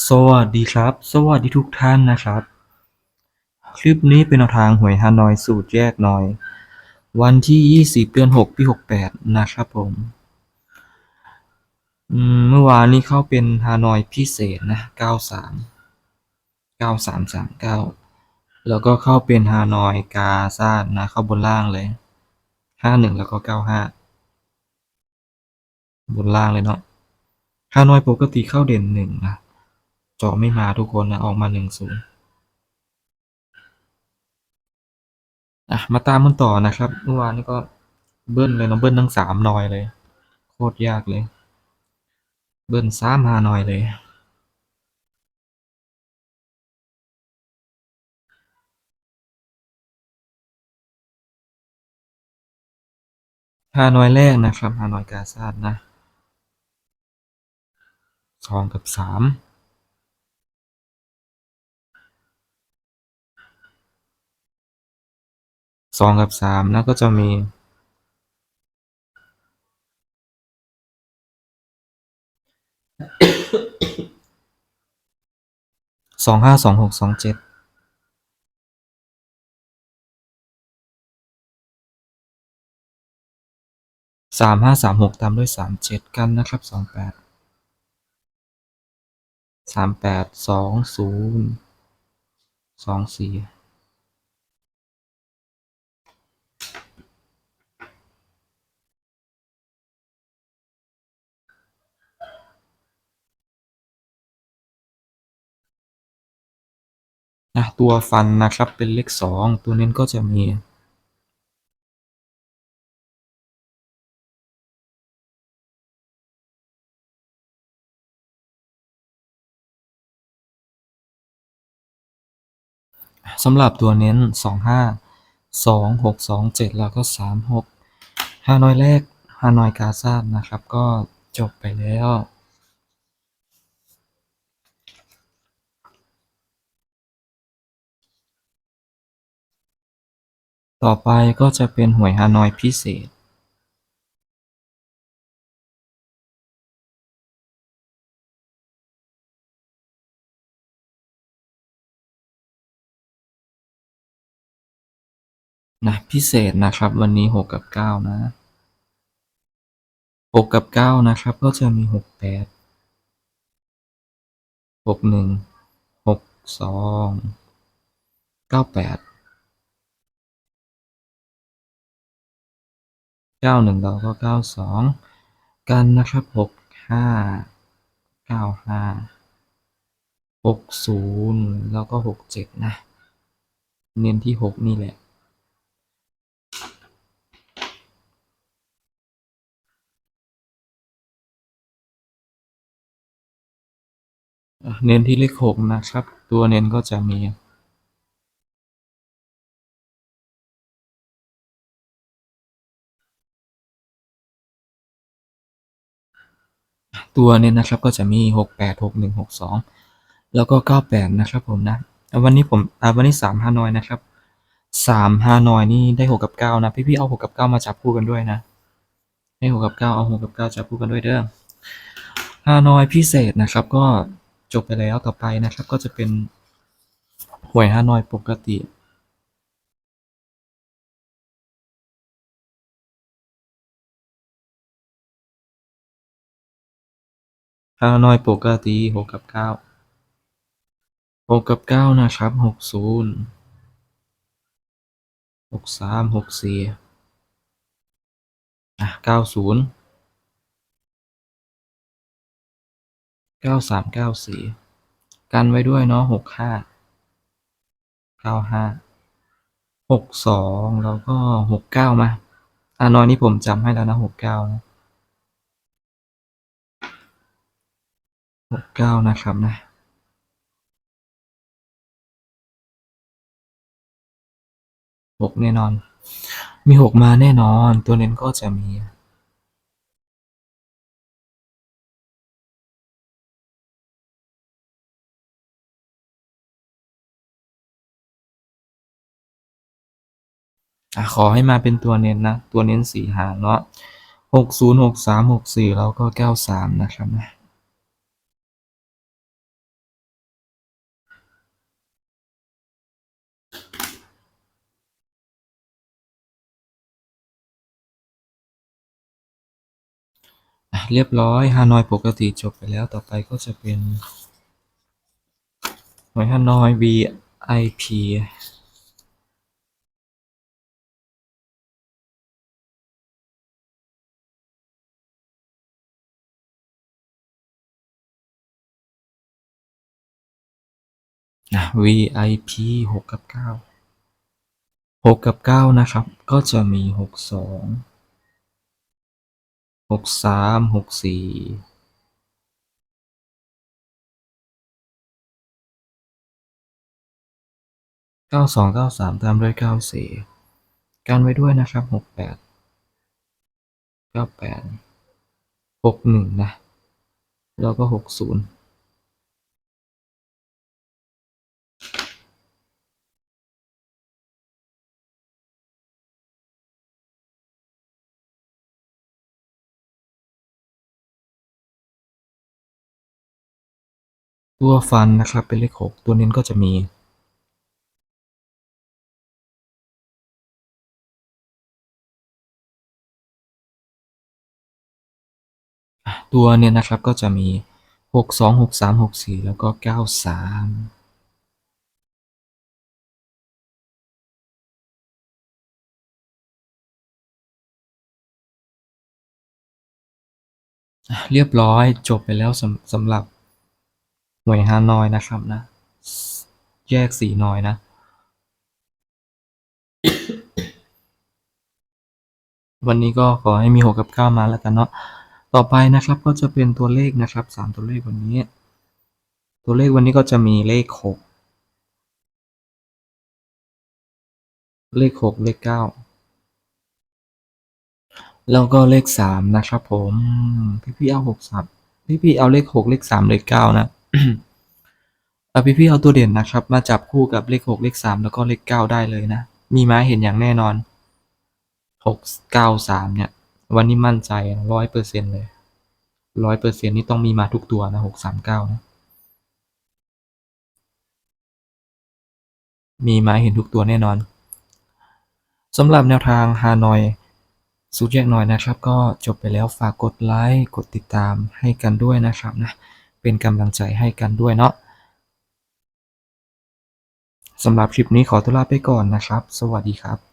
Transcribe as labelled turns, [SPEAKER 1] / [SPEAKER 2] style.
[SPEAKER 1] สวัสดีครับ สวัสดีทุกท่านนะครับ คลิปนี้เป็นแนวทางหวยฮานอยสูตรแยกหน่อย วันที่ 20 เดือน 6 ปี 68 นะครับผมเมื่อวานนี้เข้าเป็นฮานอยพิเศษนะ 93 9339 แล้วก็เข้าเป็นฮานอยกาซาดนะ เข้าบนล่างเลย 51 แล้วก็ 95 บนล่างเลยเนาะฮานอยปกติเข้าเด่นหนึ่งนะ เจาะไม่มาทุกคนนะ ออกมา1 0อะ มาตามกันต่อนะครับ เมื่อวานนี้ก็เบิ้ลเลยเนาะเบิ้ลทั้งสามนอยเลย โคตรยากเลย เบิ้ลสามฮานอยเลยฮานอยแรกนะครับฮานอยกาซาดนะสองกับสาม สองกับสามแล้วก็จะมีสองห้าสองหกสองเจ็ดสามห้าสามหกตามด้วยสามเจ็ดกันนะครับสองแปดสามแปดสองศูนย์สองสี่ นะตัวฟันนะครับเป็นเลขสองตัวเน้นก็จะมีสำหรับตัวเน้นสองห้าสองหกสองเจ็ดแล้วก็สามหกฮานอยแรกฮานอยกาซาดนะครับ ก็จบไปแล้ว ต่อไปก็จะเป็นหวยฮานอยพิเศษนะพิเศษนะครับวันนี้ 6 กับ 9 นะ 6 กับ 9 นะครับ ก็จะมี 6 8 6 1 6 2 9 8 เก้าหนึ่งเราก็เก้าสองกันนะครับหกห้าเก้าห้าหกศูนย์แล้วก็หกเจ็ดนะ เน้นที่หกนี่แหละเน้นที่เลขหกนะครับ ตัวเน้นก็จะมี ตัวเน้นนะครับก็จะมีหกแปดหกหนึ่งหกสองแล้วก็เก้าแปดนะครับผมนะ วันนี้ผมวันนี้สามฮานอยนะครับสามฮานอยนี่ได้หกกับเก้านะ พี่ๆเอาหกกับเก้ามาจับคู่กันด้วยนะ ให้หกกับเก้าเอาหกกับเก้าจับคู่กันด้วยเด้อ ฮานอยพิเศษนะครับก็จบไปแล้วต่อไปนะครับก็จะเป็นหวยฮานอยปกติ ฮานอยปกติหกกับเก้าหกกับเก้านะครับหกศูนย์หกสามหกสี่อะเก้าศูนย์เก้าสามเก้าสี่กันไว้ด้วยเนาะหกห้าเก้าห้าหกสองแล้วก็หกเก้ามาฮานอยนี่ผมจำให้แล้วนะหกเก้านะ หกเก้านะครับนะหกแน่นอน มีหกมาแน่นอน ตัวเน้นก็จะมีอขอให้มาเป็นตัวเน้นนะ ตัวเน้นสี่หางเนาะหกศูนย์หกสามหกสี่แล้วก็เก้าสามนะครับนะ เรียบร้อยฮานอยปกติจบไปแล้วต่อไปก็จะเป็นหน่วยฮานอย VIP นะ VIP หกกับเก้าหกกับเก้านะครับ ก็จะมีหกสอง หกสามหกสี่เก้าสองเก้าสามตามด้วยเก้าสี่กันไว้ด้วยนะครับหกแปดเก้าแปดหกหนึ่งนะ แล้วก็หกศูนย์ ตัวฟันนะครับเป็นเลขหกตัวเน้นก็จะมีตัวเนี่ยนะครับก็จะมีหกสองหกสามหกสี่แล้วก็เก้าสามเรียบร้อยจบไปแล้วสำสำหรับ หน่วยฮานอยนะครับนะ แยกสี่หน่อยนะ วันนี้ก็ขอให้มีหกกับเก้ามาแล้วกันเนาะต่อไปนะครับก็จะเป็นตัวเลขนะครับสามตัวเลขวันนี้ ตัวเลขวันนี้ก็จะมีเลขหกเลขหกเลขเก้าแล้วก็เลขสามนะครับผม พี่พี่เอาหกสามพี่พี่เอาเลขหกเลขสามเลขเก้านะ พี่พี่ๆเอาตัวเด่นนะครับ มาจับคู่กับเลขหกเลขสามแล้วก็เลขเก้าได้เลยนะ มีไม้เห็นอย่างแน่นอนหกเก้าสามเนี่ย วันนี้มั่นใจร้อยเปอร์เซ็นเลยร้อยเปอร์เซ็นนี่ต้องมีมาทุกตัวนะหกสามเก้านะ มีไม้เห็นทุกตัวแน่นอนสำหรับแนวทางฮานอยสุดแยกหน่อยนะครับ ก็จบไปแล้วฝากกดไลค์กดติดตามให้กันด้วยนะครับนะ เป็นกำลังใจให้กันด้วยเนาะสำหรับคลิปนี้ขอตัวลาไปก่อนนะครับ สวัสดีครับ